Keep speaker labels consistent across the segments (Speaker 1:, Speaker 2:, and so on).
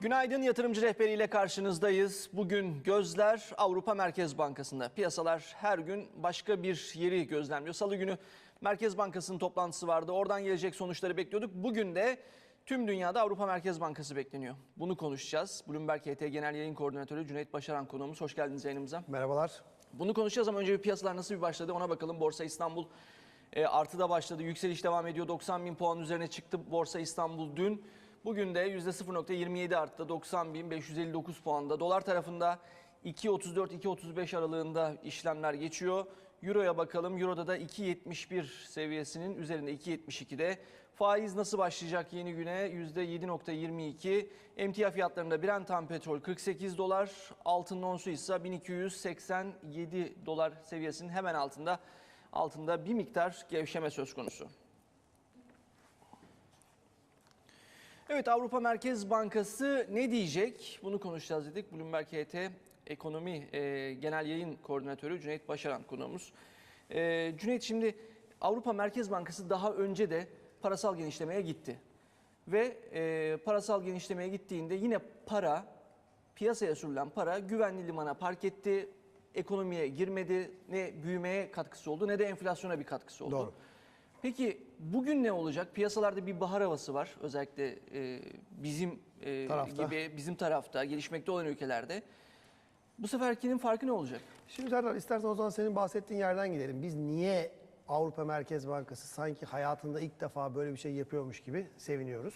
Speaker 1: Günaydın yatırımcı rehberiyle karşınızdayız. Bugün gözler Avrupa Merkez Bankası'nda. Piyasalar her gün başka bir yeri gözlemliyor. Salı günü Merkez Bankası'nın toplantısı vardı. Oradan gelecek sonuçları bekliyorduk. Bugün de tüm dünyada Avrupa Merkez Bankası bekleniyor. Bunu konuşacağız. Bloomberg HT Genel Yayın Koordinatörü Cüneyt Başaran konuğumuz. Hoş geldiniz yayınımıza.
Speaker 2: Merhabalar.
Speaker 1: Bunu konuşacağız ama önce bir piyasalar nasıl bir başladı ona bakalım. Borsa İstanbul e, artıda başladı. Yükseliş devam ediyor. 90 bin puan üzerine çıktı Borsa İstanbul dün. Bugün de %0.27 arttı. 90.559 puanda. Dolar tarafında 2.34-2.35 aralığında işlemler geçiyor. Euro'ya bakalım. Euro'da da 2.71 seviyesinin üzerinde 2.72'de. Faiz nasıl başlayacak yeni güne? %7.22. Emtia fiyatlarında Brent tam petrol 48 dolar. Altın onsu ise 1287 dolar seviyesinin hemen altında. Altında bir miktar gevşeme söz konusu. Evet Avrupa Merkez Bankası ne diyecek? Bunu konuşacağız dedik. Bloomberg HT Ekonomi e, Genel Yayın Koordinatörü Cüneyt Başaran konuğumuz. E, Cüneyt şimdi Avrupa Merkez Bankası daha önce de parasal genişlemeye gitti. Ve e, parasal genişlemeye gittiğinde yine para, piyasaya sürülen para güvenli limana park etti. Ekonomiye girmedi. Ne büyümeye katkısı oldu ne de enflasyona bir katkısı oldu.
Speaker 2: Doğru.
Speaker 1: Peki bugün ne olacak? Piyasalarda bir bahar havası var. Özellikle e, bizim e,
Speaker 2: Tarafta.
Speaker 1: gibi bizim tarafta gelişmekte olan ülkelerde. Bu seferkinin farkı ne olacak?
Speaker 2: Şimdi Serdar istersen o zaman senin bahsettiğin yerden gidelim. Biz niye Avrupa Merkez Bankası sanki hayatında ilk defa böyle bir şey yapıyormuş gibi seviniyoruz?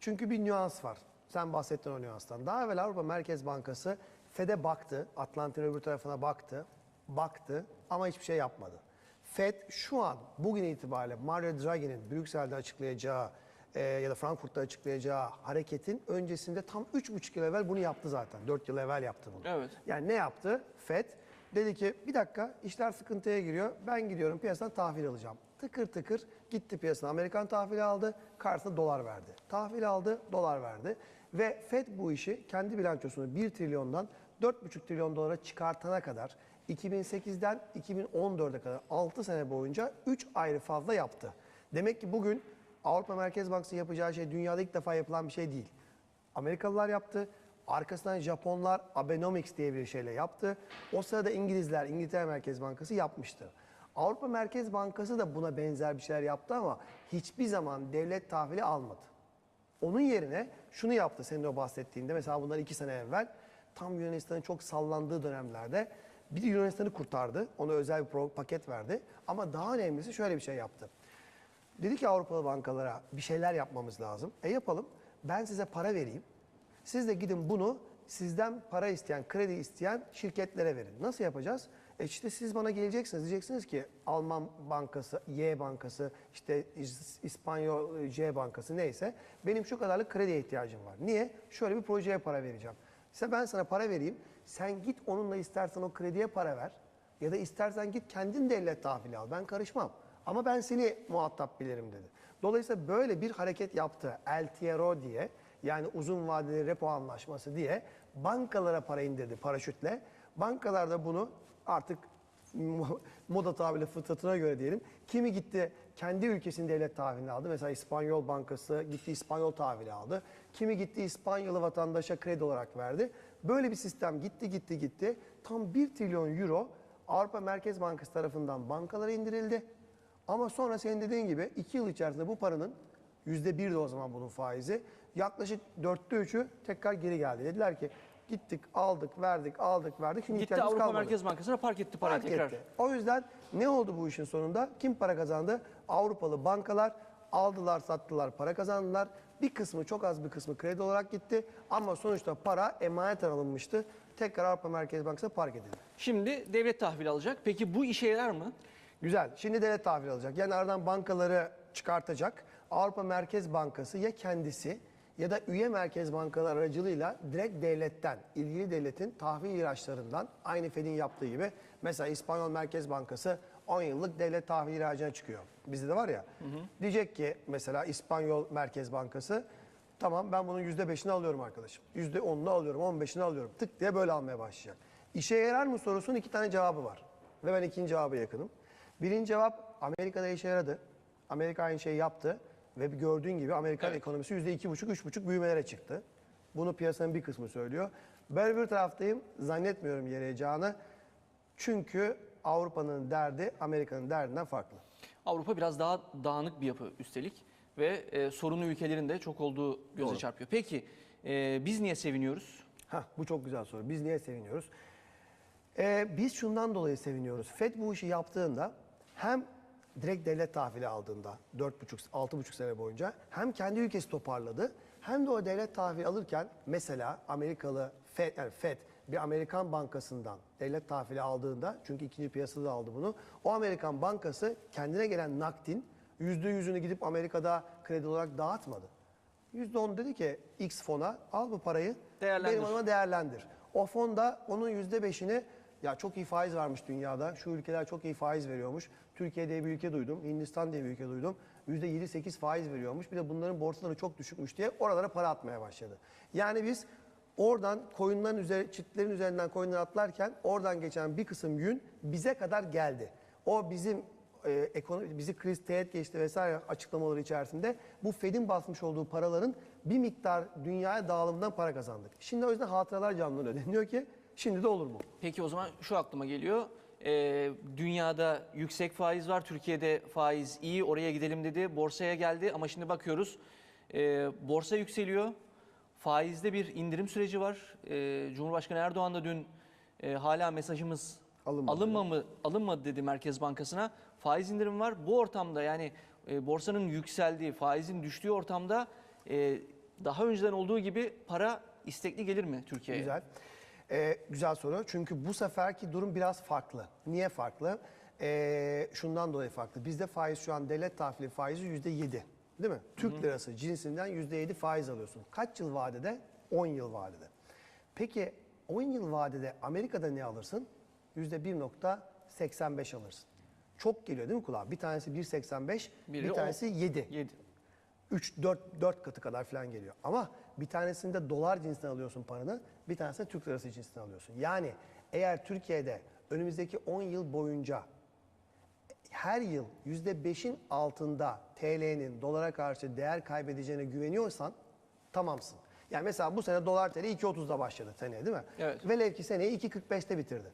Speaker 2: Çünkü bir nüans var. Sen bahsettin o nüanstan. Daha evvel Avrupa Merkez Bankası FED'e baktı, Atlantin öbür tarafına baktı, baktı ama hiçbir şey yapmadı. FED şu an bugün itibariyle Mario Draghi'nin Brüksel'de açıklayacağı e, ya da Frankfurt'ta açıklayacağı hareketin öncesinde tam 3,5 yıl evvel bunu yaptı zaten. 4 yıl evvel yaptı bunu.
Speaker 1: Evet.
Speaker 2: Yani ne yaptı? FED dedi ki bir dakika işler sıkıntıya giriyor. Ben gidiyorum piyasadan tahvil alacağım. Tıkır tıkır gitti piyasadan Amerikan tahvili aldı. Karşısında dolar verdi. Tahvil aldı, dolar verdi. Ve FED bu işi kendi bilançosunu 1 trilyondan 4,5 trilyon dolara çıkartana kadar 2008'den 2014'e kadar 6 sene boyunca 3 ayrı fazla yaptı. Demek ki bugün Avrupa Merkez Bankası yapacağı şey dünyada ilk defa yapılan bir şey değil. Amerikalılar yaptı. Arkasından Japonlar Abenomics diye bir şeyle yaptı. O sırada İngilizler İngiltere Merkez Bankası yapmıştı. Avrupa Merkez Bankası da buna benzer bir şeyler yaptı ama hiçbir zaman devlet tahvili almadı. Onun yerine şunu yaptı senin o bahsettiğinde mesela bundan iki sene evvel tam Yunanistan'ın çok sallandığı dönemlerde bir de Yunanistan'ı kurtardı. Ona özel bir paket verdi. Ama daha önemlisi şöyle bir şey yaptı. Dedi ki Avrupalı bankalara bir şeyler yapmamız lazım. E yapalım. Ben size para vereyim. Siz de gidin bunu sizden para isteyen, kredi isteyen şirketlere verin. Nasıl yapacağız? E işte siz bana geleceksiniz. Diyeceksiniz ki Alman bankası, Y bankası, işte İs- İspanyol C bankası neyse benim şu kadarlık krediye ihtiyacım var. Niye? Şöyle bir projeye para vereceğim. İşte ben sana para vereyim. Sen git onunla istersen o krediye para ver. Ya da istersen git kendin devlet tahvili al. Ben karışmam. Ama ben seni muhatap bilirim dedi. Dolayısıyla böyle bir hareket yaptı. LTRO diye yani uzun vadeli repo anlaşması diye bankalara para indirdi paraşütle. Bankalar da bunu artık moda tabiri fıtratına göre diyelim. Kimi gitti kendi ülkesinin devlet tahvilini aldı. Mesela İspanyol Bankası gitti İspanyol tahvili aldı. Kimi gitti İspanyolu vatandaşa kredi olarak verdi. Böyle bir sistem gitti gitti gitti. Tam 1 trilyon euro Avrupa Merkez Bankası tarafından bankalara indirildi. Ama sonra senin dediğin gibi 2 yıl içerisinde bu paranın yüzde bir de o zaman bunun faizi. Yaklaşık dörtte üçü tekrar geri geldi. Dediler ki gittik aldık verdik aldık verdik. Şimdi
Speaker 1: Gitti Avrupa
Speaker 2: kalmadı.
Speaker 1: Merkez Bankası'na park etti parayı
Speaker 2: Fark
Speaker 1: tekrar.
Speaker 2: etti. O yüzden ne oldu bu işin sonunda? Kim para kazandı? Avrupalı bankalar aldılar, sattılar, para kazandılar. Bir kısmı, çok az bir kısmı kredi olarak gitti. Ama sonuçta para emaneten alınmıştı. Tekrar Avrupa Merkez Bankası'na park edildi.
Speaker 1: Şimdi devlet tahvili alacak. Peki bu işe yarar mı?
Speaker 2: Güzel. Şimdi devlet tahvil alacak. Yani aradan bankaları çıkartacak. Avrupa Merkez Bankası ya kendisi ya da üye merkez bankalar aracılığıyla direkt devletten, ilgili devletin tahvil ihraçlarından aynı Fed'in yaptığı gibi mesela İspanyol Merkez Bankası 10 yıllık devlet tahvil ihracına çıkıyor. Bizde de var ya. Diyecek ki mesela İspanyol Merkez Bankası tamam ben bunun %5'ini alıyorum arkadaşım. %10'unu alıyorum, 15'ini alıyorum. Tık diye böyle almaya başlayacak. İşe yarar mı sorusunun iki tane cevabı var. Ve ben ikinci cevabı yakınım. Birinci cevap Amerika'da işe yaradı. Amerika aynı şeyi yaptı. Ve gördüğün gibi Amerikan
Speaker 1: Evet.
Speaker 2: ekonomisi %2,5-3,5 büyümelere çıktı. Bunu piyasanın bir kısmı söylüyor. Ben bir taraftayım. Zannetmiyorum yarayacağını. Çünkü Avrupa'nın derdi Amerika'nın derdinden farklı.
Speaker 1: Avrupa biraz daha dağınık bir yapı üstelik ve e, sorunlu ülkelerin de çok olduğu göze
Speaker 2: Doğru.
Speaker 1: çarpıyor. Peki e, biz niye seviniyoruz?
Speaker 2: Hah, bu çok güzel soru. Biz niye seviniyoruz? Ee, biz şundan dolayı seviniyoruz. FED bu işi yaptığında hem direkt devlet tahvili aldığında 4,5-6,5 sene boyunca hem kendi ülkesi toparladı hem de o devlet tahvili alırken mesela Amerikalı FED, yani FED bir Amerikan bankasından devlet tahvili aldığında çünkü ikinci piyasada aldı bunu. O Amerikan bankası kendine gelen nakdin %100'ünü gidip Amerika'da kredi olarak dağıtmadı. %10 dedi ki X fona al bu parayı
Speaker 1: Değerlendir.
Speaker 2: benim adıma değerlendir. O fon da onun %5'ini ya çok iyi faiz varmış dünyada. Şu ülkeler çok iyi faiz veriyormuş. Türkiye diye bir ülke duydum. Hindistan diye bir ülke duydum. %7-8 faiz veriyormuş. Bir de bunların borsaları çok düşükmüş diye oralara para atmaya başladı. Yani biz oradan koyunların üzeri, çitlerin üzerinden koyunları atlarken oradan geçen bir kısım yün bize kadar geldi. O bizim e, ekonomi, bizi kriz teğet geçti vesaire açıklamaları içerisinde bu Fed'in basmış olduğu paraların bir miktar dünyaya dağılımından para kazandık. Şimdi o yüzden hatıralar canlanıyor. Deniyor ki şimdi de olur mu?
Speaker 1: Peki o zaman şu aklıma geliyor. E, dünyada yüksek faiz var, Türkiye'de faiz iyi, oraya gidelim dedi, borsaya geldi ama şimdi bakıyoruz e, borsa yükseliyor, faizde bir indirim süreci var. E, Cumhurbaşkanı Erdoğan da dün e, hala mesajımız
Speaker 2: Alınmadı.
Speaker 1: alınmadı, alınmadı dedi Merkez Bankası'na. Faiz indirim var. Bu ortamda yani e, borsanın yükseldiği, faizin düştüğü ortamda e, daha önceden olduğu gibi para istekli gelir mi Türkiye'ye?
Speaker 2: Güzel. Ee, güzel soru. Çünkü bu seferki durum biraz farklı. Niye farklı? Ee, şundan dolayı farklı. Bizde faiz şu an devlet tahvili faizi yüzde yedi. Değil mi? Türk lirası cinsinden yüzde yedi faiz alıyorsun. Kaç yıl vadede? 10 yıl vadede. Peki 10 yıl vadede Amerika'da ne alırsın? Yüzde 1.85 alırsın. Çok geliyor değil mi kulağa? Bir tanesi 1.85,
Speaker 1: Biri
Speaker 2: bir tanesi 7.
Speaker 1: 7.
Speaker 2: 3 4 4 katı kadar falan geliyor. Ama bir tanesinde dolar cinsinden alıyorsun paranı, bir tanesinde Türk lirası cinsinden alıyorsun. Yani eğer Türkiye'de önümüzdeki 10 yıl boyunca her yıl %5'in altında TL'nin dolara karşı değer kaybedeceğine güveniyorsan tamamsın. Yani mesela bu sene dolar TL 2.30'da başladı seneye değil mi?
Speaker 1: Evet.
Speaker 2: Velev ki seneyi 2.45'te bitirdi.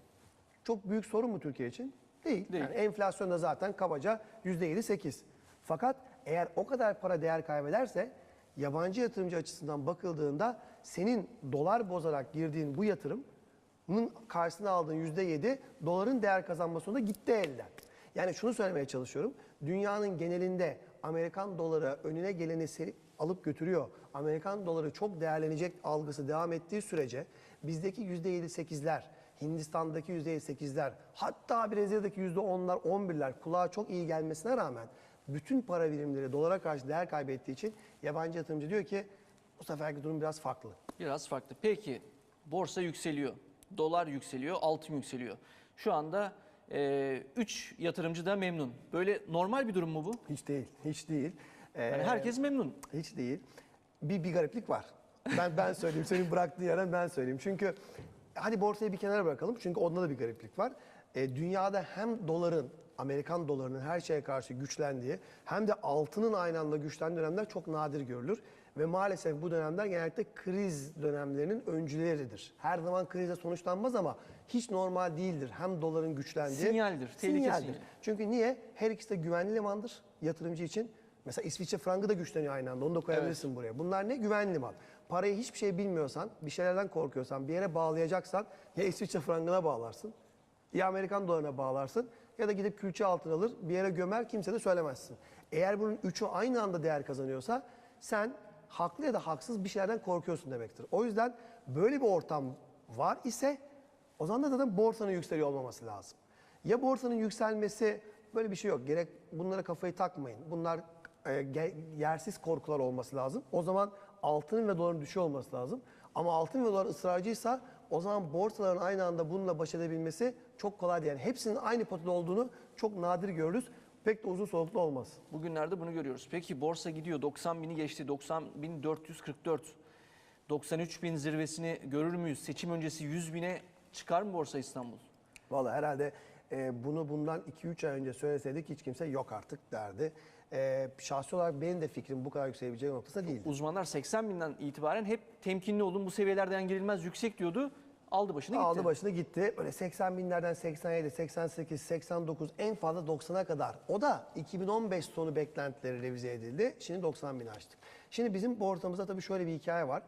Speaker 2: Çok büyük sorun mu Türkiye için? Değil.
Speaker 1: Değil.
Speaker 2: Yani enflasyon da zaten kabaca %7-8. Fakat eğer o kadar para değer kaybederse yabancı yatırımcı açısından bakıldığında senin dolar bozarak girdiğin bu yatırımın karşısına aldığın %7 doların değer kazanmasında gitti elden. Yani şunu söylemeye çalışıyorum. Dünyanın genelinde Amerikan doları önüne geleni seri- alıp götürüyor. Amerikan doları çok değerlenecek algısı devam ettiği sürece bizdeki %7-8'ler, Hindistan'daki %8'ler, hatta Brezilya'daki %10'lar, 11'ler kulağa çok iyi gelmesine rağmen bütün para birimleri dolara karşı değer kaybettiği için yabancı yatırımcı diyor ki bu seferki durum biraz farklı.
Speaker 1: Biraz farklı. Peki borsa yükseliyor, dolar yükseliyor, altın yükseliyor. Şu anda 3 yatırımcı da memnun. Böyle normal bir durum mu bu?
Speaker 2: Hiç değil, hiç değil. Ee,
Speaker 1: Yani herkes memnun.
Speaker 2: Hiç değil. Bir, bir gariplik var. Ben ben söyleyeyim. Senin bıraktığı yerden ben söyleyeyim. Çünkü hadi borsayı bir kenara bırakalım. Çünkü onda da bir gariplik var. E, dünyada hem doların, Amerikan dolarının her şeye karşı güçlendiği hem de altının aynı anda güçlendiği dönemler çok nadir görülür. Ve maalesef bu dönemler genellikle kriz dönemlerinin öncüleridir. Her zaman krize sonuçlanmaz ama hiç normal değildir. Hem doların güçlendiği.
Speaker 1: Sinyaldir,
Speaker 2: Sinyaldir.
Speaker 1: sinyali.
Speaker 2: Çünkü niye? Her ikisi de güvenli limandır yatırımcı için. Mesela İsviçre frangı da güçleniyor aynı anda. Onu da koyabilirsin buraya. Bunlar ne? Güvenli liman. Parayı hiçbir şey bilmiyorsan, bir şeylerden korkuyorsan, bir yere bağlayacaksan ya İsviçre frangına bağlarsın, ya Amerikan dolarına bağlarsın ya da gidip külçe altın alır, bir yere gömer kimse de söylemezsin. Eğer bunun üçü aynı anda değer kazanıyorsa sen haklı ya da haksız bir şeylerden korkuyorsun demektir. O yüzden böyle bir ortam var ise o zaman da zaten borsanın yükseliyor olmaması lazım. Ya borsanın yükselmesi böyle bir şey yok. Gerek bunlara kafayı takmayın. Bunlar e, yersiz korkular olması lazım. O zaman altının ve doların düşüyor olması lazım. Ama altın ve dolar ısrarcıysa o zaman borsaların aynı anda bununla baş edebilmesi çok kolay değil. Yani hepsinin aynı potada olduğunu çok nadir görürüz. Pek de uzun soluklu olmaz.
Speaker 1: Bugünlerde bunu görüyoruz. Peki borsa gidiyor 90 bini geçti 90 bin 444. 93 bin zirvesini görür müyüz? Seçim öncesi 100 bine çıkar mı Borsa İstanbul?
Speaker 2: Vallahi herhalde e, bunu bundan 2-3 ay önce söyleseydik hiç kimse yok artık derdi. e, şahsi olarak benim de fikrim bu kadar yükselebileceği noktasında değil.
Speaker 1: Uzmanlar 80 binden itibaren hep temkinli olun bu seviyelerden girilmez yüksek diyordu. Aldı başını gitti.
Speaker 2: Aldı başını gitti. Böyle 80 binlerden 87, 88, 89 en fazla 90'a kadar. O da 2015 sonu beklentileri revize edildi. Şimdi 90 bin açtık. Şimdi bizim borsamızda tabii şöyle bir hikaye var.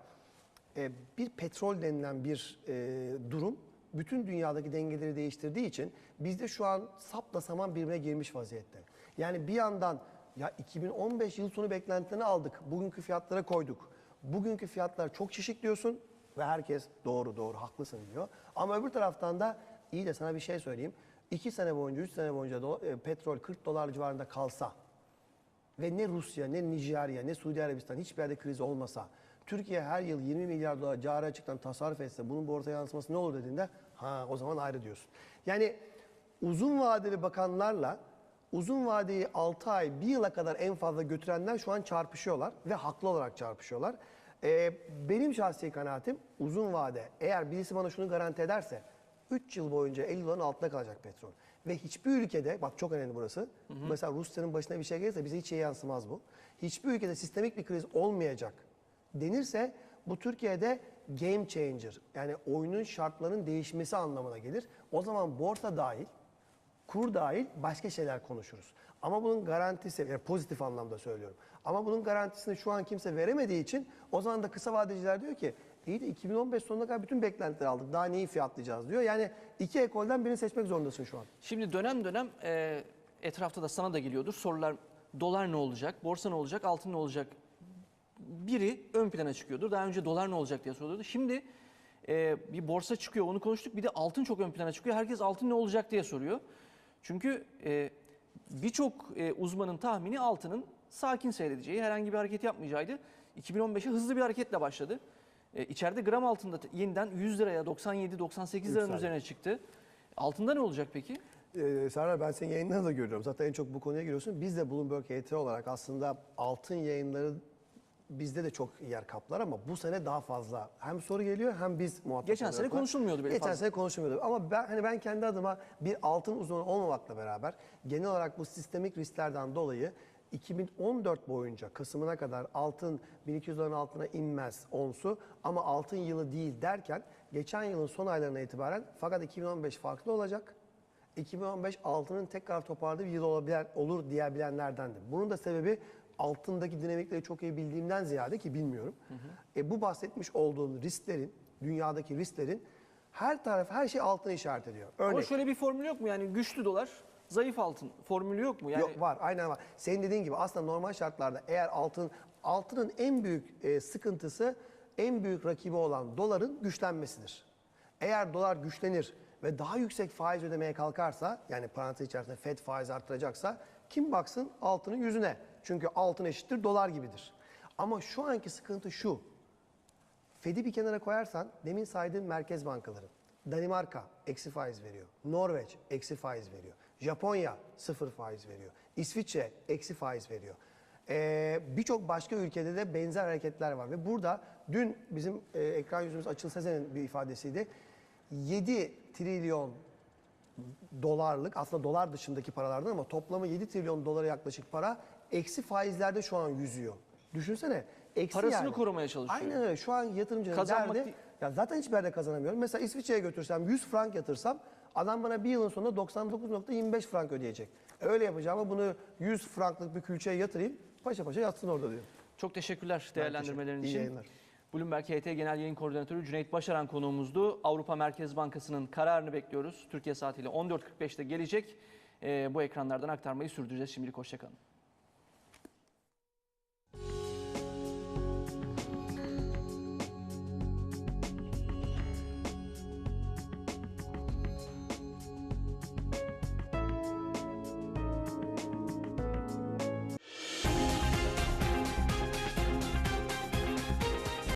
Speaker 2: Ee, bir petrol denilen bir e, durum bütün dünyadaki dengeleri değiştirdiği için bizde şu an sapla saman birbirine girmiş vaziyette. Yani bir yandan ya 2015 yıl sonu beklentilerini aldık. Bugünkü fiyatlara koyduk. Bugünkü fiyatlar çok şişik diyorsun ve herkes doğru doğru haklısın diyor. Ama öbür taraftan da iyi de sana bir şey söyleyeyim. 2 sene boyunca, 3 sene boyunca do- e, petrol 40 dolar civarında kalsa ve ne Rusya, ne Nijerya, ne Suudi Arabistan hiçbir yerde kriz olmasa, Türkiye her yıl 20 milyar dolar cari açıktan tasarruf etse bunun borsaya yansıması ne olur dediğinde ha o zaman ayrı diyorsun. Yani uzun vadeli bakanlarla uzun vadeyi 6 ay, 1 yıla kadar en fazla götürenler şu an çarpışıyorlar ve haklı olarak çarpışıyorlar. Ee, benim şahsi kanaatim uzun vade eğer birisi bana şunu garanti ederse 3 yıl boyunca 50 doların altında kalacak petrol. Ve hiçbir ülkede, bak çok önemli burası. Mesela Rusya'nın başına bir şey gelirse bize hiç iyi yansımaz bu. Hiçbir ülkede sistemik bir kriz olmayacak denirse bu Türkiye'de game changer. Yani oyunun şartlarının değişmesi anlamına gelir. O zaman borsa dahil, kur dahil başka şeyler konuşuruz. Ama bunun garantisi, yani pozitif anlamda söylüyorum. Ama bunun garantisini şu an kimse veremediği için o zaman da kısa vadeciler diyor ki iyi de 2015 sonuna kadar bütün beklentileri aldık. Daha neyi fiyatlayacağız diyor. Yani iki ekolden birini seçmek zorundasın şu an.
Speaker 1: Şimdi dönem dönem e, etrafta da sana da geliyordur sorular. Dolar ne olacak, borsa ne olacak, altın ne olacak? Biri ön plana çıkıyordur. Daha önce dolar ne olacak diye soruyordu. Şimdi e, bir borsa çıkıyor onu konuştuk. Bir de altın çok ön plana çıkıyor. Herkes altın ne olacak diye soruyor. Çünkü e, birçok e, uzmanın tahmini altının sakin seyredeceği, herhangi bir hareket yapmayacağıydı. 2015'e hızlı bir hareketle başladı. E, içeride gram altında yeniden 100 liraya 97-98 liranın üzerine çıktı. Altında ne olacak peki?
Speaker 2: Ee, Serdar ben senin yayınlarını da görüyorum. Zaten en çok bu konuya giriyorsun. Biz de Bloomberg HT olarak aslında altın yayınları bizde de çok yer kaplar ama bu sene daha fazla hem soru geliyor hem biz muhatap
Speaker 1: Geçen sene
Speaker 2: oluyoruz.
Speaker 1: konuşulmuyordu böyle
Speaker 2: Geçen
Speaker 1: fazla.
Speaker 2: sene konuşulmuyordu ama ben hani ben kendi adıma bir altın uzmanı olmamakla beraber genel olarak bu sistemik risklerden dolayı 2014 boyunca Kasım'ına kadar altın 1200 doların altına inmez onsu ama altın yılı değil derken geçen yılın son aylarına itibaren fakat 2015 farklı olacak. 2015 altının tekrar toparladığı bir yıl olabilir, olur diyebilenlerdendim. Bunun da sebebi altındaki dinamikleri çok iyi bildiğimden ziyade ki bilmiyorum. E, bu bahsetmiş olduğum risklerin, dünyadaki risklerin her taraf, her şey altına işaret ediyor. Örnek.
Speaker 1: Ama şöyle bir formül yok mu? Yani güçlü dolar, zayıf altın formülü yok mu? Yani
Speaker 2: Yok var, aynen var. Senin dediğin gibi aslında normal şartlarda eğer altın, altının en büyük e, sıkıntısı, en büyük rakibi olan doların güçlenmesidir. Eğer dolar güçlenir ve daha yüksek faiz ödemeye kalkarsa, yani parantez içerisinde FED faiz arttıracaksa, kim baksın altının yüzüne? Çünkü altın eşittir dolar gibidir. Ama şu anki sıkıntı şu, Fed'i bir kenara koyarsan demin saydığım merkez bankaları. Danimarka eksi faiz veriyor. Norveç eksi faiz veriyor. Japonya sıfır faiz veriyor. İsviçre eksi faiz veriyor. Ee, Birçok başka ülkede de benzer hareketler var. Ve burada dün bizim e, ekran yüzümüz Açıl Sezen'in bir ifadesiydi. 7 trilyon dolarlık aslında dolar dışındaki paralardan ama toplamı 7 trilyon dolara yaklaşık para eksi faizlerde şu an yüzüyor. Düşünsene. Eksi
Speaker 1: Parasını
Speaker 2: yani.
Speaker 1: korumaya çalışıyor.
Speaker 2: Aynen öyle. Şu an yatırımcının
Speaker 1: Kazanmak
Speaker 2: derdi ya zaten hiçbir yerde kazanamıyorum. Mesela İsviçre'ye götürsem 100 frank yatırsam adam bana bir yılın sonunda 99.25 frank ödeyecek. E Öyle yapacağım ama bunu 100 franklık bir külçeye yatırayım. Paşa paşa yatsın orada diyor.
Speaker 1: çok teşekkürler değerlendirmelerin
Speaker 2: teşekkür- iyi
Speaker 1: için.
Speaker 2: yayınlar.
Speaker 1: Bloomberg HT Genel Yayın Koordinatörü Cüneyt Başaran konuğumuzdu. Avrupa Merkez Bankası'nın kararını bekliyoruz. Türkiye saatiyle 14.45'te gelecek. Ee, bu ekranlardan aktarmayı sürdüreceğiz. Şimdilik hoşçakalın.